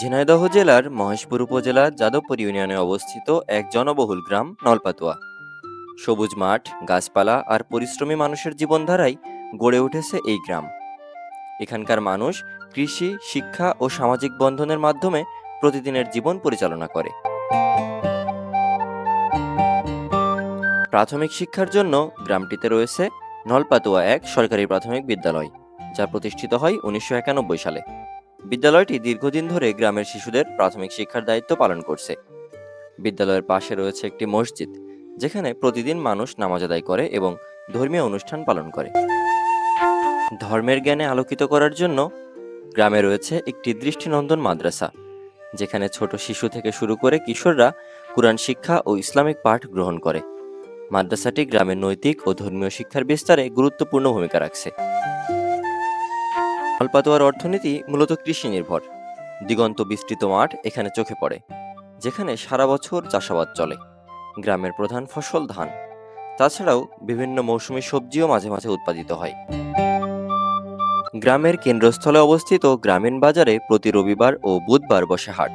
ঝিনাইদহ জেলার মহেশপুর উপজেলার যাদবপুর ইউনিয়নে অবস্থিত এক জনবহুল গ্রাম নলপাতুয়া। সবুজ মাঠ, গাছপালা আর পরিশ্রমী মানুষের জীবনধারাই গড়ে উঠেছে এই গ্রাম। এখানকার মানুষ কৃষি, শিক্ষা ও সামাজিক বন্ধনের মাধ্যমে প্রতিদিনের জীবন পরিচালনা করে। প্রাথমিক শিক্ষার জন্য গ্রামটিতে রয়েছে নলপাতুয়া এক সরকারি প্রাথমিক বিদ্যালয়, যা প্রতিষ্ঠিত হয় উনিশশো একানব্বই সালে। বিদ্যালয়টি দীর্ঘদিন ধরে গ্রামের শিশুদের প্রাথমিক শিক্ষার দায়িত্ব পালন করছে। বিদ্যালয়ের পাশে রয়েছে একটি মসজিদ, যেখানে প্রতিদিন মানুষ নামাজ আদায় করে এবং ধর্মীয় অনুষ্ঠান পালন করে। ধর্মের জ্ঞানে আলোকিত করার জন্য গ্রামে রয়েছে একটি দৃষ্টিনন্দন মাদ্রাসা, যেখানে ছোট শিশু থেকে শুরু করে কিশোররা কোরআন শিক্ষা ও ইসলামিক পাঠ গ্রহণ করে। মাদ্রাসাটি গ্রামের নৈতিক ও ধর্মীয় শিক্ষার বিস্তারে গুরুত্বপূর্ণ ভূমিকা রাখছে। অল্পাতোয়ার অর্থনীতি মূলত কৃষি নির্ভর। দিগন্ত বিস্তৃত মাঠ এখানে চোখে পড়ে, যেখানে সারা বছর চাষাবাদ চলে। গ্রামের প্রধান ফসল ধান। তাছাড়াও বিভিন্ন মৌসুমী সবজিও মাঝে মাঝে উৎপাদিত হয়। গ্রামের কেন্দ্রস্থলে অবস্থিত গ্রামীণ বাজারে প্রতি রবিবার ও বুধবার বসে হাট।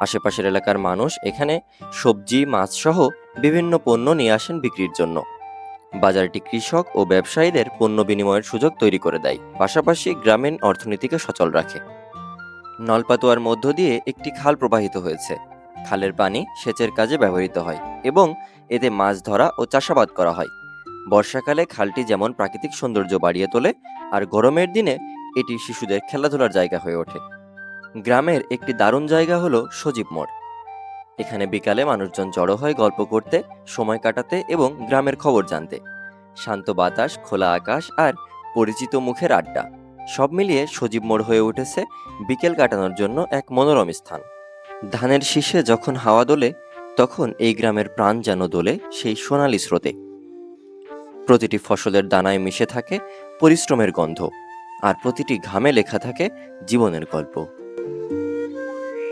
আশেপাশের এলাকার মানুষ এখানে সবজি মাছ সহ বিভিন্ন পণ্য নিয়ে আসেন বিক্রির জন্য। বাজারটি কৃষক ও ব্যবসায়ীদের পণ্য বিনিময়ের সুযোগ তৈরি করে দেয়, পাশাপাশি গ্রামীণ অর্থনীতিকে সচল রাখে। নলপাতুয়ার মধ্য দিয়ে একটি খাল প্রবাহিত হয়েছে। খালের পানি সেচের কাজে ব্যবহৃত হয় এবং এতে মাছ ধরা ও চাষাবাদ করা হয়। বর্ষাকালে খালটি যেমন প্রাকৃতিক সৌন্দর্য বাড়িয়ে তোলে, আর গরমের দিনে এটি শিশুদের খেলাধুলার জায়গা হয়ে ওঠে। গ্রামের একটি দারুণ জায়গা হলো সজীব মোড়। এখানে বিকালে মানুষজন জড়ো হয় গল্প করতে, সময় কাটাতে এবং গ্রামের খবর জানতে। শান্ত বাতাস, খোলা আকাশ আর পরিচিত মুখের আড্ডা, সব মিলিয়ে সজীব মোড় হয়ে উঠেছে বিকেল কাটানোর জন্য এক মনোরম স্থান। ধানের শীষে যখন হাওয়া দোলে, তখন এই গ্রামের প্রাণ যেন দোলে সেই সোনালি স্রোতে। প্রতিটি ফসলের দানায় মিশে থাকে পরিশ্রমের গন্ধ, আর প্রতিটি ঘামে লেখা থাকে জীবনের গল্প।